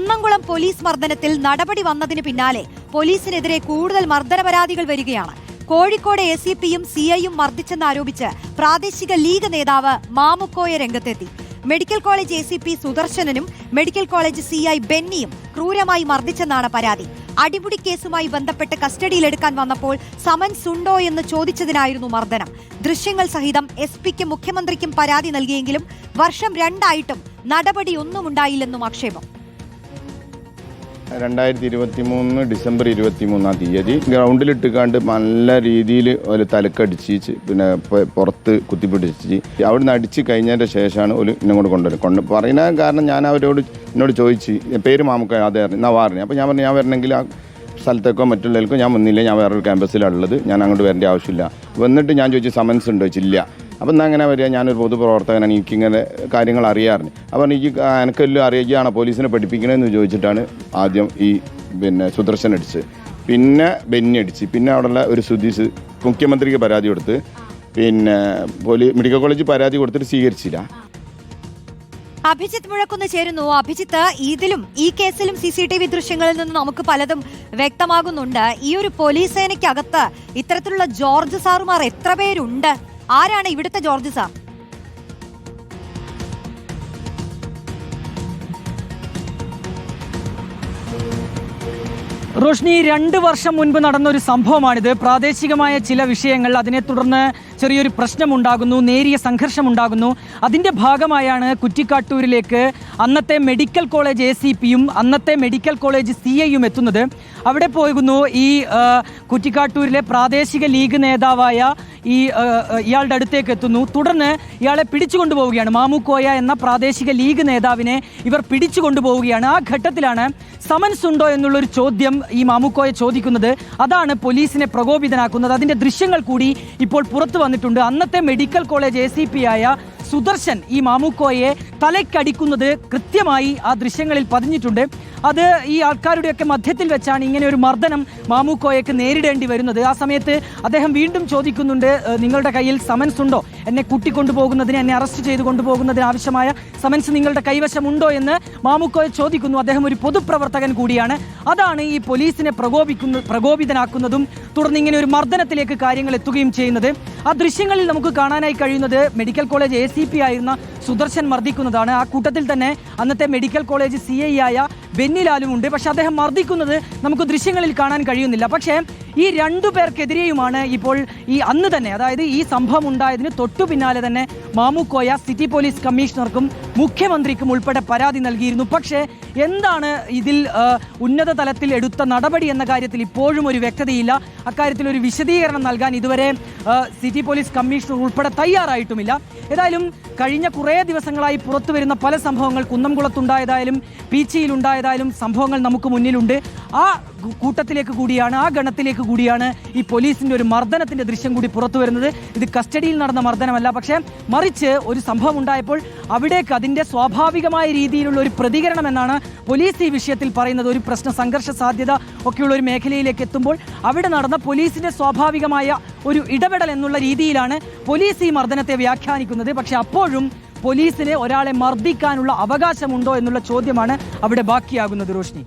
Kunnamkulam police മർദ്ദനത്തിൽ നടപടി വന്നതിന് പിന്നാലെ പോലീസിനെതിരെ കൂടുതൽ മർദ്ദന പരാതികൾ വരികയാണ്. കോഴിക്കോട് എ സി പിയും സി ഐയും മർദ്ദിച്ചെന്നാരോപിച്ച് പ്രാദേശിക ലീഗ് നേതാവ് മാമുക്കോയ രംഗത്തെത്തി. Medical college A C P സുദർശനനും medical college C I ബെന്നിയും ക്രൂരമായി മർദ്ദിച്ചെന്നാണ് പരാതി. അടിമുടി കേസുമായി ബന്ധപ്പെട്ട് കസ്റ്റഡിയിലെടുക്കാൻ വന്നപ്പോൾ സമൻസ് ഉണ്ടോ എന്ന് ചോദിച്ചതിനായിരുന്നു മർദ്ദനം. ദൃശ്യങ്ങൾ സഹിതം എസ് പിക്കും മുഖ്യമന്ത്രിക്കും പരാതി നൽകിയെങ്കിലും വർഷം രണ്ടായിട്ടും നടപടിയൊന്നും ഉണ്ടായില്ലെന്നും ആക്ഷേപം. രണ്ടായിരത്തി ഇരുപത്തി മൂന്ന് ഡിസംബർ ഇരുപത്തി മൂന്നാം തീയതി ഗ്രൗണ്ടിലിട്ടുകാണ്ട് നല്ല രീതിയിൽ ഒരു തലക്കടിച്ച് പിന്നെ പുറത്ത് കുത്തിപ്പിടിച്ച്. അവിടെ നിന്ന് അടിച്ച് കഴിഞ്ഞതിന്റെ ശേഷമാണ് ഒരു ഇങ്ങോട്ട് കൊണ്ടുവരും കൊണ്ട് പറയുന്ന കാരണം ഞാൻ അവരോട് എന്നോട് ചോദിച്ച് പേര് മാമുക്ക അതെ എന്നാ പറഞ്ഞു അപ്പോൾ ഞാൻ പറഞ്ഞു ഞാൻ വരണമെങ്കിൽ ആ സ്ഥലത്തേക്കോ മറ്റുള്ളവർക്കോ ഞാൻ വന്നില്ല ഞാൻ വേറൊരു ക്യാമ്പസിലാണ് ഉള്ളത് ഞാൻ അങ്ങോട്ട് വരേണ്ട ആവശ്യമില്ല. വന്നിട്ട് ഞാൻ ചോദിച്ചു സമൻസ് ഉണ്ടോ? ചോദിച്ചില്ല അപ്പം എന്നാ അങ്ങനെ വരിക? ഞാനൊരു പൊതുപ്രവർത്തകനാണ്. എനിക്കിങ്ങനെ കാര്യങ്ങൾ അറിയാറുണ്ട് അപ്പോൾ എനിക്ക് എനിക്കെല്ലാം അറിയിക്കുകയാണ് പോലീസിനെ പഠിപ്പിക്കണമെന്ന് ചോദിച്ചിട്ടാണ് ആദ്യം ഈ പിന്നെ സുദർശൻ അടിച്ച് പിന്നെ ബെന്നി അടിച്ച്. പിന്നെ അവിടെയുള്ള ഒരു സുധീഷ് മുഖ്യമന്ത്രിക്ക് പരാതി കൊടുത്ത്. പിന്നെ പോലീ മെഡിക്കൽ കോളേജ് പരാതി കൊടുത്തിട്ട് സ്വീകരിച്ചില്ല. അഭിജിത്ത് മുഴക്കുന്ന് ചേരുന്നു. അഭിജിത്ത് ഇതിലും ഈ കേസിലും സി സി ടി വി ദൃശ്യങ്ങളിൽ നിന്ന് നമുക്ക് പലതും വ്യക്തമാകുന്നുണ്ട്. ഈ ഒരു പോലീസ് സേനയ്ക്കകത്ത് ഇത്തരത്തിലുള്ള ജോർജ് സാറുമാർ എത്ര പേരുണ്ട്? ആരാണ് ഇവിടുത്തെ ജോർജ് സാർ? റോഷ്നി രണ്ട് വർഷം മുൻപ് നടന്ന ഒരു സംഭവമാണിത്. പ്രാദേശികമായ ചില വിഷയങ്ങൾ അതിനെ തുടർന്ന് ചെറിയൊരു പ്രശ്നമുണ്ടാകുന്നു നേരിയ സംഘർഷമുണ്ടാകുന്നു. അതിന്റെ ഭാഗമായാണ് കുറ്റിക്കാട്ടൂരിലേക്ക് അന്നത്തെ മെഡിക്കൽ കോളേജ് എ സി പിയും അന്നത്തെ മെഡിക്കൽ കോളേജ് സി ഐയും എത്തുന്നത്. അവിടെ പോകുന്നു ഈ കുറ്റിക്കാട്ടൂരിലെ പ്രാദേശിക ലീഗ് നേതാവായ ഈ ഇയാളുടെ അടുത്തേക്ക് എത്തുന്നു. തുടർന്ന് ഇയാളെ പിടിച്ചു കൊണ്ടുപോവുകയാണ് മാമുക്കോയ എന്ന പ്രാദേശിക ലീഗ് നേതാവിനെ ഇവർ പിടിച്ചു കൊണ്ടുപോവുകയാണ് ആ ഘട്ടത്തിലാണ് സമൻസ് ഉണ്ടോ എന്നുള്ളൊരു ചോദ്യം ഈ മാമുക്കോയെ ചോദിക്കുന്നത് അതാണ് പോലീസിനെ പ്രകോപിതനാക്കുന്നത്. അതിന്റെ ദൃശ്യങ്ങൾ കൂടി ഇപ്പോൾ പുറത്തു വന്നിട്ടുണ്ട്. അന്നത്തെ മെഡിക്കൽ കോളേജ് എ ആയ സുദർശൻ ഈ മാമുക്കോയെ തലയ്ക്കടിക്കുന്നത് കൃത്യമായി ആ ദൃശ്യങ്ങളിൽ പതിഞ്ഞിട്ടുണ്ട്. അത് ഈ ആൾക്കാരുടെയൊക്കെ മധ്യത്തിൽ വെച്ചാണ് ഇങ്ങനെ ഒരു മർദ്ദനം മാമുക്കോയക്ക് നേരിടേണ്ടി വരുന്നത്. ആ സമയത്ത് അദ്ദേഹം വീണ്ടും ചോദിക്കുന്നുണ്ട് നിങ്ങളുടെ കയ്യിൽ സമൻസ് ഉണ്ടോ? എന്നെ കൂട്ടിക്കൊണ്ടുപോകുന്നതിന് എന്നെ അറസ്റ്റ് ചെയ്ത് കൊണ്ടുപോകുന്നതിന് ആവശ്യമായ സമൻസ് നിങ്ങളുടെ കൈവശമുണ്ടോ എന്ന് മാമുക്കോയ ചോദിക്കുന്നു. അദ്ദേഹം ഒരു പൊതുപ്രവർത്തകൻ കൂടിയാണ്. അതാണ് ഈ പോലീസിനെ പ്രകോപിക്കുന്ന പ്രകോപിതനാക്കുന്നതും തുടർന്ന് ഇങ്ങനെ ഒരു മർദ്ദനത്തിലേക്ക് കാര്യങ്ങൾ എത്തുകയും ചെയ്യുന്നത്. ആ ദൃശ്യങ്ങളിൽ നമുക്ക് കാണാനായി കഴിയുന്നത് മെഡിക്കൽ കോളേജ് എ ആയിരുന്ന സുദർശൻ മർദ്ദിക്കുന്നതാണ്. ആ കൂട്ടത്തിൽ തന്നെ അന്നത്തെ മെഡിക്കൽ കോളേജ് സി ആയ ബെന്നിലാലും ഉണ്ട്. പക്ഷേ അദ്ദേഹം മർദ്ദിക്കുന്നത് നമുക്ക് ദൃശ്യങ്ങളിൽ കാണാൻ കഴിയുന്നില്ല. പക്ഷേ ഈ രണ്ടു പേർക്കെതിരെയുമാണ് ഇപ്പോൾ ഈ അന്ന് തന്നെ അതായത് ഈ സംഭവം ഉണ്ടായതിന് തൊട്ടു പിന്നാലെ തന്നെ മാമുക്കോയ സിറ്റി പോലീസ് കമ്മീഷണർക്കും മുഖ്യമന്ത്രിക്കും ഉൾപ്പെടെ പരാതി നൽകിയിരുന്നു. പക്ഷേ എന്താണ് ഇതിൽ ഉന്നത തലത്തിൽ എടുത്ത നടപടി എന്ന കാര്യത്തിൽ ഇപ്പോഴും ഒരു വ്യക്തതയില്ല. അക്കാര്യത്തിൽ ഒരു വിശദീകരണം നൽകാൻ ഇതുവരെ സിറ്റി പോലീസ് കമ്മീഷണർ ഉൾപ്പെടെ തയ്യാറായിട്ടുമില്ല. ഏതായാലും കഴിഞ്ഞ കുറേ ദിവസങ്ങളായി പുറത്തു വരുന്ന പല സംഭവങ്ങൾ കുന്നംകുളത്തുണ്ടായതായാലും പീച്ചിയിലുണ്ടായതായാലും സംഭവങ്ങൾ നമുക്ക് മുന്നിലുണ്ട്. ആ കൂട്ടത്തിലേക്ക് കൂടിയാണ് ആ ഗണത്തിലേക്ക് കൂടിയാണ് ഈ പോലീസിന്റെ ഒരു മർദ്ദനത്തിന്റെ ദൃശ്യം കൂടി പുറത്തു വരുന്നത്. ഇത് കസ്റ്റഡിയിൽ നടന്ന മർദ്ദനമല്ല. പക്ഷേ മറിച്ച് ഒരു സംഭവം ഉണ്ടായപ്പോൾ അവിടേക്ക് അതിന്റെ സ്വാഭാവികമായ രീതിയിലുള്ള ഒരു പ്രതികരണം എന്നാണ് പോലീസ് ഈ വിഷയത്തിൽ പറയുന്നത്. ഒരു പ്രശ്ന സംഘർഷ സാധ്യത ഒക്കെയുള്ള ഒരു മേഖലയിലേക്ക് എത്തുമ്പോൾ അവിടെ നടന്ന പോലീസിന്റെ സ്വാഭാവികമായ ഒരു ഇടപെടൽ എന്നുള്ള രീതിയിലാണ് പോലീസ് ഈ മർദ്ദനത്തെ വ്യാഖ്യാനിക്കുന്നത്. പക്ഷെ അപ്പോഴും പോലീസിന് ഒരാളെ മർദ്ദിക്കാനുള്ള അവകാശമുണ്ടോ എന്നുള്ള ചോദ്യമാണ് അവിടെ ബാക്കിയാകുന്നത് റോഷ്നി.